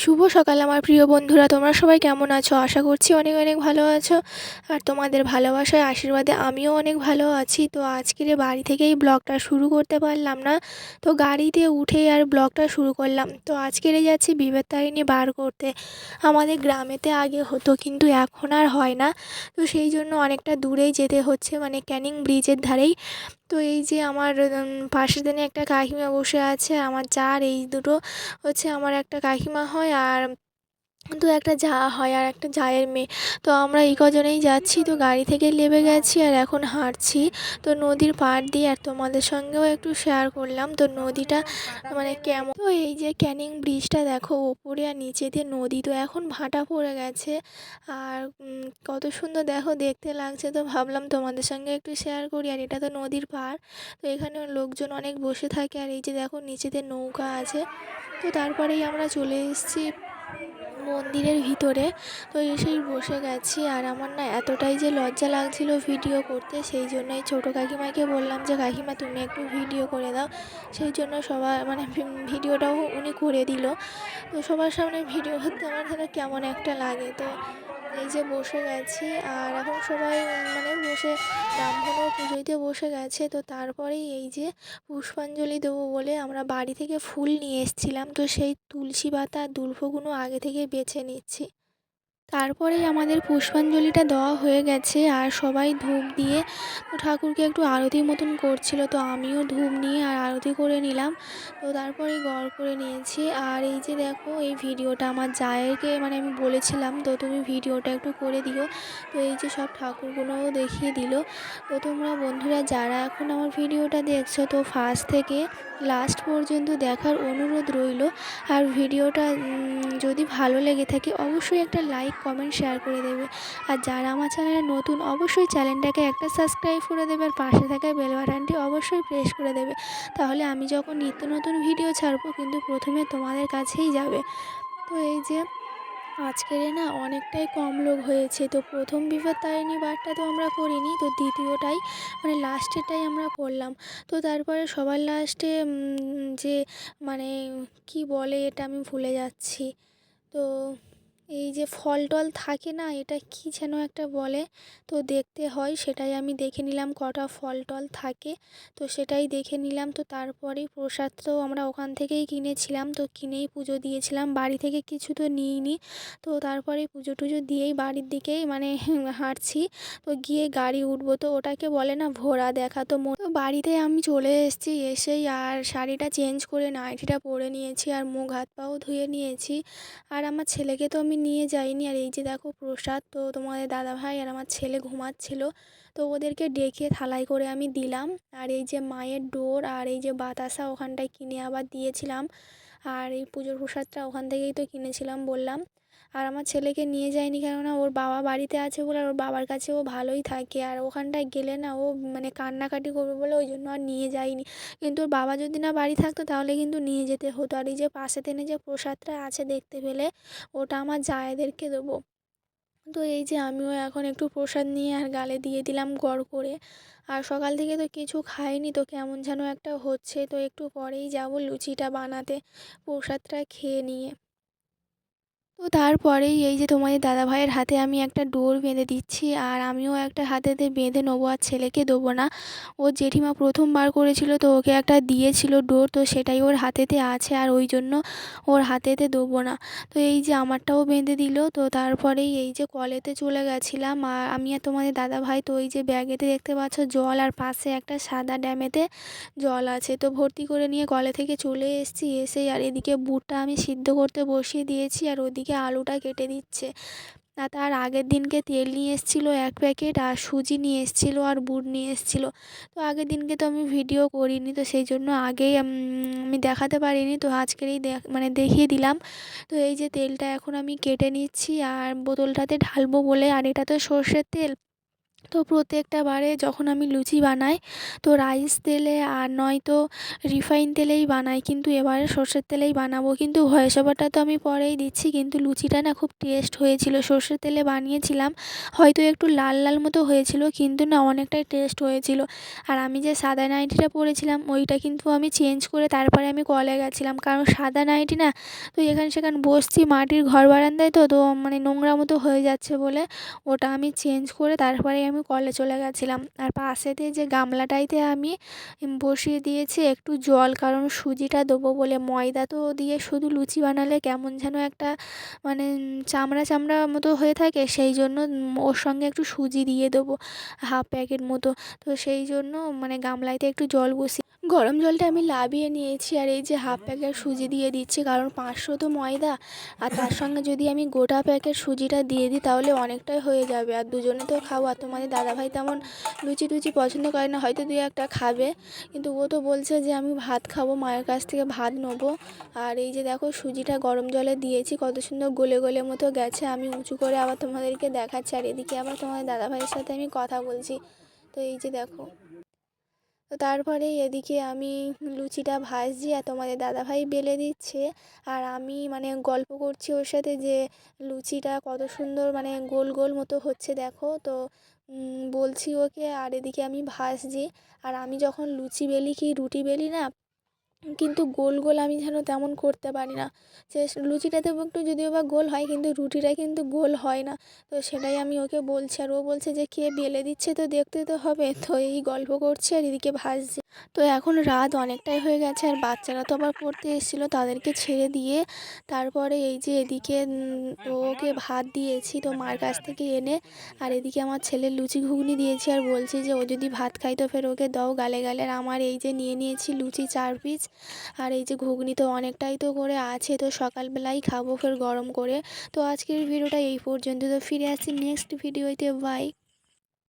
শুভ সকাল আমার প্রিয় বন্ধুরা। তোমরা সবাই কেমন আছো? আশা করছি অনেক অনেক ভালো আছো। আর তোমাদের ভালোবাসায় আশীর্বাদে আমিও অনেক ভালো আছি। তো আজকের বাড়ি থেকেই ব্লগটা শুরু করতে পারলাম না। তো গাড়িতে উঠেই আর ব্লগটা শুরু করলাম। তো আজকের যাচ্ছি বিবেকতারিণী বার করতে। আমাদের গ্রামেতে আগে হতো, কিন্তু এখন আর হয় না। তো সেই জন্য অনেকটা দূরেই যেতে হচ্ছে মানে ক্যানিং ব্রিজের ধারেই। তো এই যে আমার পাশের দিনে একটা কাকিমা বসে আছে, আমার যার এই দুটো হচ্ছে আমার একটা কাকিমা হয়, আর তো একটা যা হয় আর একটা জায়ের মেয়ে। তো আমরা এই কজনেই যাচ্ছি, তো গাড়ি থেকে নেমে গেছি আর এখন হাঁটছি। তো নদীর পাড় দিয়ে আর তোমাদের সঙ্গেও একটু শেয়ার করলাম। তো নদীটা মানে কেমন? তো এই যে ক্যানিং ব্রিজটা দেখো, ওপরে আর নিচে দিয়ে নদী। তো এখন ভাটা পড়ে গেছে আর কত সুন্দর দেখো, দেখতে লাগছে। তো ভাবলাম তোমাদের সঙ্গে একটু শেয়ার করি আর এটা তো নদীর পাড়। তো এখানে লোকজন অনেক বসে থাকে আর এই যে দেখো, নিচেতে নৌকা আছে। তো তারপরেই আমরা চলে এসেছি মন্দিরের ভিতরে। তো এসেই বসে গেছি আর আমার না এতটাই যে লজ্জা লাগছিল ভিডিও করতে, সেই জন্যই ছোটো কাকিমাকে বললাম যে, কাকিমা, তুমি একটু ভিডিও করে দাও। সেই জন্য সবার মানে ভিডিওটাও উনি করে দিল। তো সবার সামনে ভিডিও করতে আমার যেন কেমন একটা লাগে। তো এই যে বসে গেছি, আর এখন সবাই মানে বসে ব্রাহ্মণও পুজো দিতে বসে গেছে, তো তারপরেই এই যে পুষ্পাঞ্জলি দেবো বলে আমরা বাড়ি থেকে ফুল নিয়ে এসেছিলাম, তো সেই তুলসী পাতা দুর্ভগুনো আগে থেকে বেছে নিচ্ছি। তারপরেই আমাদের পুষ্পাঞ্জলিটা দেওয়া হয়ে গেছে আর সবাই ধূপ দিয়ে তো ঠাকুরকে একটু আরতি মতন করছিল। তো আমিও ধূপ নিয়ে আর আরতি করে নিলাম। তো তারপরে গড় করে নিয়েছি। আর এই যে দেখো, এই ভিডিওটা আমার জায়েরকে মানে আমি বলেছিলাম, তো তুমি ভিডিওটা একটু করে দিও। তো এই যে সব ঠাকুরগুলোও দেখিয়ে দিল। তো তোমরা বন্ধুরা, যারা এখন আমার ভিডিওটা দেখছ, তো ফার্স্ট থেকে লাস্ট পর্যন্ত দেখার অনুরোধ রইল। আর ভিডিওটা যদি ভালো লেগে থাকে, অবশ্যই একটা লাইক কমেন্ট শেয়ার করে দেবে। আর যারা আমার চ্যানেলে নতুন, অবশ্যই চ্যানেলটাকে একটা সাবস্ক্রাইব করে দেবে আর পাশে থাকা বেল বাটনটি অবশ্যই প্রেস করে দেবে। তাহলে আমি যখন নিত্য নতুন ভিডিও ছাড়বো, কিন্তু প্রথমে তোমাদের কাছেই যাবে। তো এই যে, আজকের না অনেকটাই কম লোক হয়েছে। তো প্রথম বিপদ তারিণী বারটা তো আমরা করিনি, তো দ্বিতীয়টাই মানে লাস্টেরটাই আমরা করলাম। তো তারপরে সবার লাস্টে যে মানে কি বলে এটা আমি ভুলে যাচ্ছি। তো এই যে ফল টল থাকে না, এটা কি যেন একটা বলে? তো দেখতে হয়, সেটাই আমি দেখে নিলাম কটা ফল টল থাকে। তো সেটাই দেখে নিলাম, তো তারপরেই প্রসাদ তো আমরা ওখান থেকেই কিনেছিলাম। তো কিনেই পুজো দিয়েছিলাম, বাড়ি থেকে কিছু তো নিইনি। তো তারপরে পুজো টুজো দিয়েই বাড়ির দিকেই মানে হাঁটছি। তো গিয়ে গাড়ি উঠবো, তো ওটাকে বলে না ভোরা দেখা। তো বাড়িতে আমি চলে এসেছি, এসেই আর শাড়িটা চেঞ্জ করে নাইটিটা পরে নিয়েছি, আর মুখ হাত পাও ধুয়ে নিয়েছি। আর আমার ছেলেকে তো আমি নিয়ে যাইনি। আর এই যে দেখো প্রসাদ, তো তোমাদের দাদাভাই আর আমার ছেলে ঘুমাচ্ছিল, তো ওদেরকে ডেকে থালাই করে আমি দিলাম। আর এই যে মায়ের ডোর আর এই যে বাতাসা ওখানটায় কিনে আবার দিয়েছিলাম। আর এই পুজোর প্রসাদটা ওখান থেকেই তো কিনেছিলাম বললাম। আর আমার ছেলেকে নিয়ে যায়নি কেননা ওর বাবা বাড়িতে আছে বলে আর ওর বাবার কাছে ও ভালোই থাকে। আর ওখানটায় গেলে না ও মানে কান্নাকাটি করবে বলে ওই জন্য আর নিয়ে যায়নি। কিন্তু ওর বাবা যদি না বাড়ি থাকতো তাহলে কিন্তু নিয়ে যেতে হতো। আর এই যে পাশে তেনে যে প্রসাদটা আছে দেখতে পেলে ওটা আমার জায়েদেরকে দেবো। তো এই যে আমিও এখন একটু প্রসাদ নিয়ে আর গালে দিয়ে দিলাম গড় করে। আর সকাল থেকে তো কিছু খাইনি তো কেমন যেন একটা হচ্ছে। তো একটু পরেই যাব লুচিটা বানাতে প্রসাদটা খেয়ে নিয়ে। তো তারপরেই এই যে তোমাদের দাদাভাইয়ের হাতে আমি একটা ডোর বেঁধে দিচ্ছি আর আমিও একটা হাতেতে বেঁধে নেব আর ছেলেকে দেবো না। ওর জেঠিমা প্রথমবার করেছিল তো ওকে একটা দিয়েছিল ডোর তো সেটাই ওর হাতেতে আছে আর ওই জন্য ওর হাতেতে দেবো না। তো এই যে আমারটাও বেঁধে দিল তো তারপরেই এই যে কলেতে চলে গেছিলাম আর আমি আর তোমাদের দাদাভাই তো ওই যে ব্যাগেতে দেখতে পাচ্ছ জল আর পাশে একটা সাদা ড্যামেতে জল আছে। তো ভর্তি করে নিয়ে কলে থেকে চলে এসেছি, এসেই আর এদিকে বুটটা আমি সিদ্ধ করতে বসিয়ে দিয়েছি আর ওদিকে আলুটা কেটে দিচ্ছে। আর তার আগের দিনকে তেল নিয়ে এসেছিল এক প্যাকেট, আর সুজি নিয়ে এসেছিল, আর বুট নিয়ে এসেছিল। তো আগের দিনকে তো আমি ভিডিও করিনি, তো সেই জন্য আগেই আমি দেখাতে পারিনি। তো আজকেরই দেখ মানে দেখিয়ে দিলাম। তো এই যে তেলটা এখন আমি কেটে নিচ্ছি, আর বোতলটাতে ঢালবো বলে, আর এটা তো সর্ষের তেল। তো প্রত্যেকটা বারে যখন আমি লুচি বানাই, তো রাইস তেলে আর নয়তো রিফাইন তেলেই বানাই, কিন্তু এবারে সর্ষের তেলেই বানাবো। কিন্তু ভয়েস তো আমি পরেই দিচ্ছি, কিন্তু লুচিটা না খুব টেস্ট হয়েছিল। সর্ষের তেলে বানিয়েছিলাম, হয়তো একটু লাল লাল মতো হয়েছিল, কিন্তু না অনেকটাই টেস্ট হয়েছিল। আর আমি যে সাদা নাইটিটা পরেছিলাম, ওইটা কিন্তু আমি চেঞ্জ করে তারপরে আমি কলে গেছিলাম। কারণ সাদা নাইটি না, তো এখানে সেখানে বসছি মাটির ঘর বারান্দায় তো তো মানে নোংরা মতো হয়ে যাচ্ছে বলে, ওটা আমি চেঞ্জ করে তারপরে আমি কলে চলে গেছিলাম। আর পাশেতে যে গামলাটাইতে আমি বসিয়ে দিয়েছি একটু জল, কারণ সুজিটা দেবো বলে ময়দা তো দিয়ে শুধু লুচি বানালে কেমন যেন একটা মানে চামড়া চামড়া মতো হয়ে থাকে, সেই জন্য ওর সঙ্গে একটু সুজি দিয়ে দেবো হাফ প্যাকেট মতো। তো সেই জন্য মানে গামলাইতে একটু জল বসিয়ে গরম জলটা আমি লাভিয়ে নিয়েছি আর এই যে হাফ প্যাকেট সুজি দিয়ে দিচ্ছি, কারণ পাঁচশো তো ময়দা। আর তার সঙ্গে যদি আমি গোটা প্যাকেট সুজিটা দিয়ে দিই, তাহলে অনেকটাই হয়ে যাবে। আর দুজনে তো খাব, আর তোমাদের দাদাভাই তেমন লুচি টুচি পছন্দ করে না, হয়তো দুই একটা খাবে। কিন্তু ও তো বলছে যে আমি ভাত খাব, মায়ের কাছ থেকে ভাত নেব। আর এই যে দেখো, সুজিটা গরম জলে দিয়েছি, কত সুন্দর গলে গলে মতো গেছে। আমি উঁচু করে আবার তোমাদেরকে দেখাচ্ছি, আর এদিকে আবার তোমাদের দাদাভাইয়ের সাথে আমি কথা বলছি। তো এই যে দেখো তো তারপরে এদিকে আমি লুচিটা ভাজছি আর তোমাদের দাদাভাই বেলে দিচ্ছে। আর আমি মানে গল্প করছি ওর সাথে যে লুচিটা কত সুন্দর মানে গোল গোল মতো হচ্ছে দেখো। তো বলছি ওকে, আর এদিকে আমি ভাজছি। আর আমি যখন লুচি বেলি কি রুটি বেলি না কিন্তু গোল গোল আমি যেন তেমন করতে পারি না। সে লুচিটাতে একটু যদিও বা গোল হয়, কিন্তু রুটিটা কিন্তু গোল হয় না। তো সেটাই আমি ওকে বলছি, আর ও বলছে যে, কে বেলে দিচ্ছে তো দেখতে তো হবে। তো এই গল্প করছে আর এদিকে ভাজছে তো এখন রাত অনেকটাই হয়ে গেছে, আর বাচ্চারা তো আবার পড়তে এসেছিল, তাদেরকে ছেড়ে দিয়ে তারপরে এই যে এদিকে ওকে ভাত দিয়েছি তো মার কাছ থেকে এনে, আর এদিকে আমার ছেলের লুচি ঘুগনি দিয়েছি, আর বলছি যে, ও যদি ভাত খাই তো ফের ওকে দাও গালে গালে। আর আমার এই যে নিয়ে নিয়েছি লুচি চার পিস আর এই যে ঘুগনি তো অনেকটাই তো করে আছে, তো সকালবেলাই খাব ফের গরম করে। তো আজকের ভিডিওটা এই পর্যন্ত, তো ফিরে আসছি নেক্সট ভিডিওতে বাই